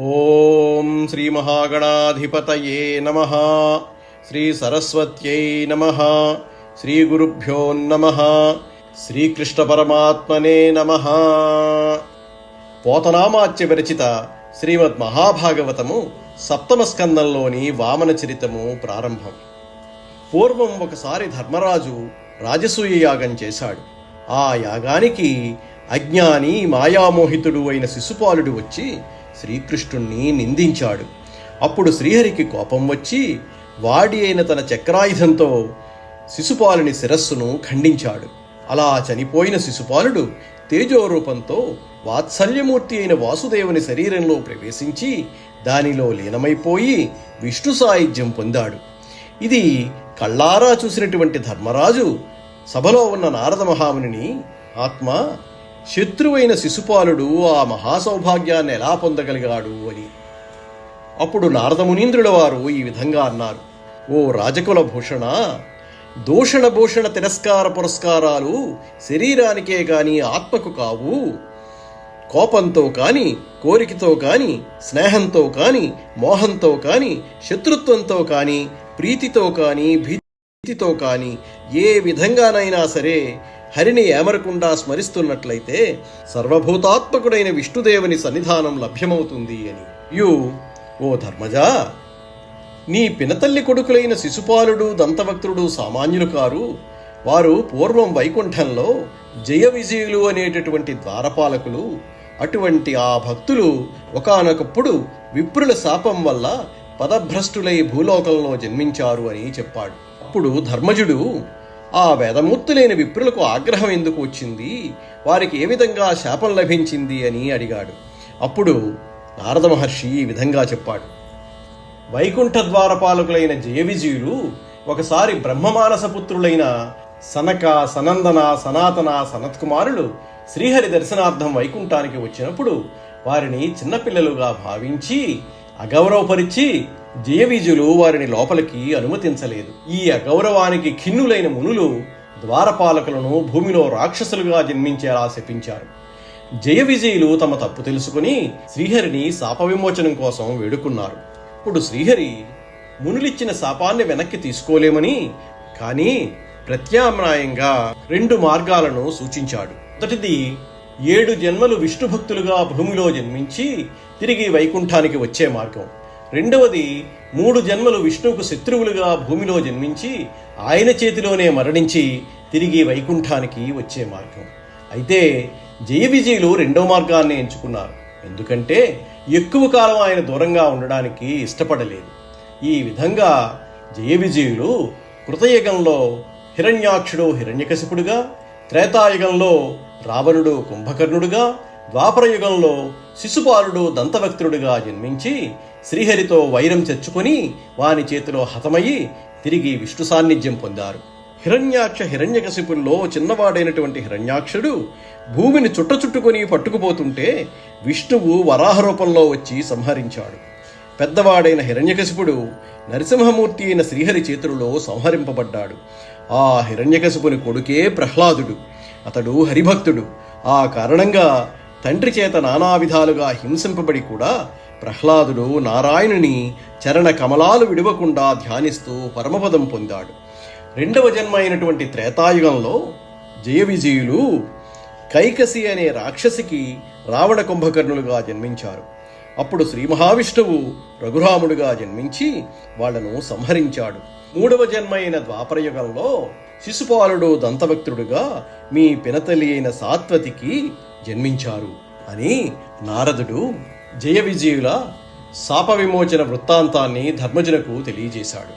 ఓం శ్రీ మహాగణాధిపతయే నమ. శ్రీ సరస్వత్యై నమ. శ్రీ గురుభ్యో నమ. శ్రీకృష్ణ పరమాత్మనే నమ. పోతనామాచ్య విరచిత శ్రీమద్ మహాభాగవతము సప్తమ స్కందంలోని వామన చరితము ప్రారంభం. పూర్వం ఒకసారి ధర్మరాజు రాజసూయ యాగం చేశాడు. ఆ యాగానికి అజ్ఞాని మాయామోహితుడు అయిన శిశుపాలుడు వచ్చి శ్రీకృష్ణుణ్ణి నిందించాడు. అప్పుడు శ్రీహరికి కోపం వచ్చి వాడి అయిన తన చక్రాయుధంతో శిశుపాలుని శిరస్సును ఖండించాడు. అలా చనిపోయిన శిశుపాలుడు తేజోరూపంతో వాత్సల్యమూర్తి అయిన వాసుదేవుని శరీరంలో ప్రవేశించి దానిలో లీనమైపోయి విష్ణు సాయుధ్యం పొందాడు. ఇది కళ్ళారా చూసినటువంటి ధర్మరాజు సభలో ఉన్న నారద మహామునిని ఆత్మ శత్రువైన శిశుపాలుడు ఆ మహాసౌభాగ్యాన్ని ఎలా పొందగలిగాడు అని. అప్పుడు నారదమునీంద్రుల వారు ఈ విధంగా అన్నారు. ఓ రాజకుల భూషణ దూషణ భూషణ తిరస్కార పురస్కారాలు శరీరానికే కాని ఆత్మకు కావు. కోపంతో కాని కోరికతో కాని స్నేహంతో కాని మోహంతో కాని శత్రుత్వంతో కాని ప్రీతితో కాని భీతితో కానీ ఏ విధంగానైనా సరే హరిని ఏమరకుండా స్మరిస్తున్నట్లయితే సర్వభూతాత్మకుడైన విష్ణుదేవుని సన్నిధానం లభ్యమవుతుంది అని. యు ఓ ధర్మజా! నీ పినతల్లి కొడుకులైన శిశుపాలుడు దంతవక్తుడు సామాన్యులు కారు వారు పూర్వం వైకుంఠంలో జయ విజయులు అనేటటువంటి ద్వారపాలకులు అటువంటి ఆ భక్తులు ఒకానొకప్పుడు విప్రుల శాపం వల్ల పదభ్రష్టులై భూలోకంలో జన్మించారు అని చెప్పాడు. అప్పుడు ధర్మజుడు ఆ వేదమూర్తులైన విప్రులకు ఆగ్రహం ఎందుకు వచ్చింది? వారికి ఏ విధంగా శాపం లభించింది? అని అడిగాడు. అప్పుడు నారద మహర్షి ఈ విధంగా చెప్పాడు. వైకుంఠ ద్వారపాలకులైన జయవిజయులు ఒకసారి బ్రహ్మమానస పుత్రులైన సనక సనందన సనాతన సనత్కుమారులు శ్రీహరి దర్శనార్థం వైకుంఠానికి వచ్చినప్పుడు వారిని చిన్నపిల్లలుగా భావించి అగౌరవపరిచి జయవీజులు వారిని లోపలికి అనుమతించలేదు. ఈ అగౌరవానికి ఖిన్నులైన మునులు ద్వారపాలకులను భూమిలో రాక్షసులుగా జన్మించేలా శపించారు. జయ విజయులు తమ తప్పు తెలుసుకుని శ్రీహరిని శాప విమోచనం కోసం వేడుకున్నారు. ఇప్పుడు శ్రీహరి మునులిచ్చిన శాపాన్ని వెనక్కి తీసుకోలేమని కానీ ప్రత్యామ్నాయంగా రెండు మార్గాలను సూచించాడు. మొదటిది ఏడు జన్మలు విష్ణు భక్తులుగా భూమిలో జన్మించి తిరిగి వైకుంఠానికి వచ్చే మార్గం. రెండవది మూడు జన్మలు విష్ణువుకు శత్రువులుగా భూమిలో జన్మించి ఆయన చేతిలోనే మరణించి తిరిగి వైకుంఠానికి వచ్చే మార్గం. అయితే జయ విజయులు రెండో మార్గాన్ని ఎంచుకున్నారు. ఎందుకంటే ఎక్కువ కాలం ఆయన దూరంగా ఉండడానికి ఇష్టపడలేదు. ఈ విధంగా జయ విజయులు కృతయుగంలో హిరణ్యాక్షుడు హిరణ్యకశిపుడుగా త్రేతాయుగంలో రావణుడు కుంభకర్ణుడుగా ద్వాపరయుగంలో శిశుపాలుడు దంతవక్తుడుగా జన్మించి శ్రీహరితో వైరం తెచ్చుకొని వాని చేతిలో హతమయ్యి తిరిగి విష్ణు సాన్నిధ్యం పొందారు. హిరణ్యాక్ష హిరణ్యకశిపుల్లో చిన్నవాడైనటువంటి హిరణ్యాక్షుడు భూమిని చుట్టచుట్టుకొని పట్టుకుపోతుంటే విష్ణువు వరాహ రూపంలో వచ్చి సంహరించాడు. పెద్దవాడైన హిరణ్యకశిపుడు నరసింహమూర్తి అయిన శ్రీహరి చేతులలో సంహరింపబడ్డాడు. ఆ హిరణ్యకశిపుని కొడుకే ప్రహ్లాదుడు. అతడు హరిభక్తుడు. ఆ కారణంగా తండ్రి చేత నానా విధాలుగా హింసింపబడి కూడా ప్రహ్లాదుడు నారాయణుని చరణ కమలాలు విడవకుండా ధ్యానిస్తూ పరమపదం పొందాడు. రెండవ జన్మ అయినటువంటి త్రేతాయుగంలో జయ విజయులు కైకసి అనే రాక్షసికి రావణ కుంభకర్ణులుగా జన్మించారు. అప్పుడు శ్రీ మహావిష్ణువు రఘురాముడుగా జన్మించి వాళ్ళను సంహరించాడు. మూడవ జన్మ అయిన ద్వాపరయుగంలో శిశుపాలుడు దంతభక్తుడుగా మీ పినతలి అయిన సాత్వతికి జన్మించారు అని నారదుడు జయ విజయుల శాప విమోచన వృత్తాంతాన్ని ధర్మజునకు తెలియజేశాడు.